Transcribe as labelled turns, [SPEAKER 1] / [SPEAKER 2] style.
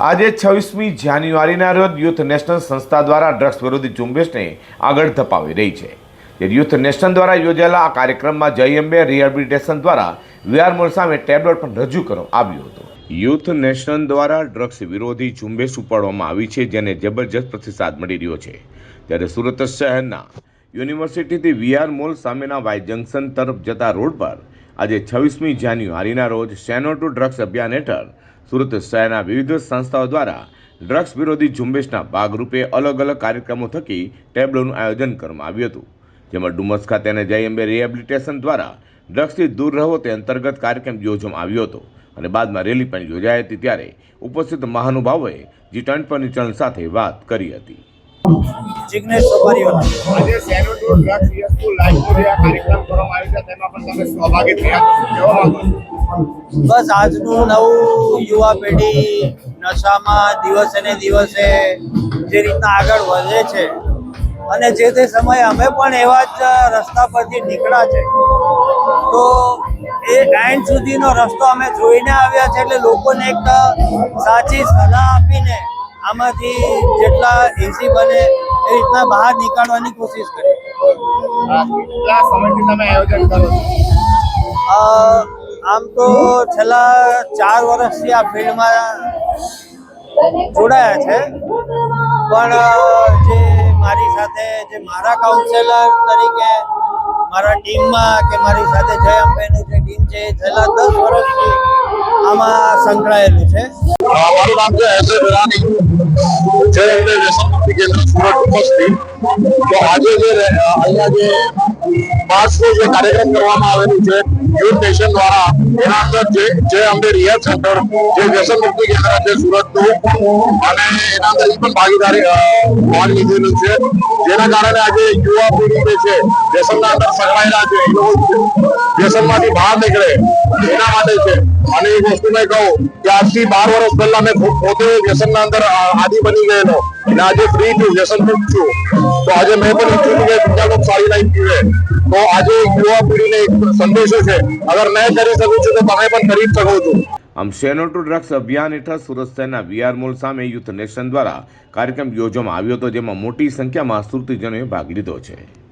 [SPEAKER 1] આજે છવ્વીસમી જાન્યુઆરીના રોજ યુથ નેશનલ સંસ્થા દ્વારા ડ્રગ્સ વિરોધી ઝુંબેશને આગળ ધપાવી રહી છે. યુથ નેશન દ્વારા યોજાયેલા આ કાર્યક્રમમાં જય અંબે રિહેબિલિટેશન દ્વારા વીઆર મોલ સામે ટેબ્લેટ પણ રજૂ કરવામાં આવ્યું હતું. યુથ નેશન દ્વારા ડ્રગ્સ વિરોધી ઝુંબેશ ઉપાડવામાં આવી છે, જેને જબરજસ્ત પ્રતિસાદ મળી રહ્યો છે. ત્યારે સુરત શહેરના યુનિવર્સિટીથી વીઆર મોલ સામેના વાય જંકશન તરફ જતા રોડ પર આજે છવ્વીસમી જાન્યુઆરીના રોજ સેનો ટુ ડ્રગ્સ અભિયાન હેઠળ સુરત શહેરના વિવિધ સંસ્થાઓ દ્વારા ડ્રગ્સ વિરોધી ઝુંબેશના ભાગરૂપે અલગ અલગ કાર્યક્રમો થકી ટેબ્લોનું આયોજન કરવામાં આવ્યું હતું. જેમાં ડુમસ ખાતે અને જય અંબે રિહેબિલિટેશન દ્વારા ડ્રગ્સથી દૂર રહો તે અંતર્ગત કાર્યક્રમ યોજવામાં આવ્યો હતો. અને બાદમાં રેલી પણ યોજાઈ હતી ત્યારે ઉપસ્થિત મહાનુભાવોએ જી ટ્વેન્ટી ચેનલ સાથે વાત કરી હતી.
[SPEAKER 2] જિગ્નેશ સોપારીવાલા.
[SPEAKER 3] આજે say no to drugs useful લાઈફનો જે કાર્યક્રમ કરવામાં આવ્યો છે તેમાં પણ તમે સહભાગી થયા કેવો માંગો છો?
[SPEAKER 2] બસ આજનું નવું યુવા પેઢી નશામાં દિવસે ને દિવસે જે રીતના આગળ વધે છે અને જે તે સમયે અમે પણ એવા જ રસ્તા પરથી નીકળ્યા છે. તો એ એન્ડ સુધીનો રસ્તો અમે જોઈને આવ્યા છે એટલે લોકોને એક સાચી સલાહ આપીને આમાંથી જેટલા ઇઝી બને એ રીતના બહાર નીકાળવાની કોશિશ કરી.
[SPEAKER 3] કેટલા સમયથી તમે આયોજન કરો છો?
[SPEAKER 2] આમ તો છેલ્લા ચાર વર્ષથી આ ફિલ્ડમાં જોડાયા છે. પણ જે મારી સાથે, જે મારા કાઉન્સેલર તરીકે મારા ટીમમાં કે મારી સાથે જય અંબેનું જે ટીમ છે, એ છેલ્લા દસ વર્ષથી આમાં સંકળાયેલું છે.
[SPEAKER 4] મારું આજે જે અહીંયા જે માર્ચનો જે કાર્યક્રમ કરવામાં આવેલું છે યુથ નેશન દ્વારા એના અંદર જે અંબે રિયલ સેન્ટર જે વ્યસન કેન્દ્ર છે સુરતનું. અને એના અંદર પણ ભાગીદારી ભાગ લીધેલું છે. જેના કારણે આજે યુવા પેઢી જે છે, વ્યસનના અંદર સંકળાયેલા છે. વ્યસનમાંથી બહાર નીકળે. એના માટે છે. અને એ વસ્તુ મેં કહું કે આજથી બાર વર્ષ પહેલા મેં પોતે વ્યસનના અંદર આદિ બની ગયેલો. અને આજે ફ્રી છું વ્યસન છું. તો આજે મેં પણ ઈચ્છું કે બીજા સારી લાઈફ જીવે. તો આજે યુવા પેઢીને એક સંદેશો છે, અગર મેં કરી શકું છું તો તમે પણ કરી શકો છો.
[SPEAKER 1] આમ શેનો ટુ ડ્રગ્સ અભિયાન હેઠળ સુરત શહેરના વીઆર મોલ સામે યુથ નેશન દ્વારા કાર્યક્રમ યોજવામાં આવ્યો હતો, જેમાં મોટી સંખ્યામાં સુરતીજનોએ ભાગ લીધો છે.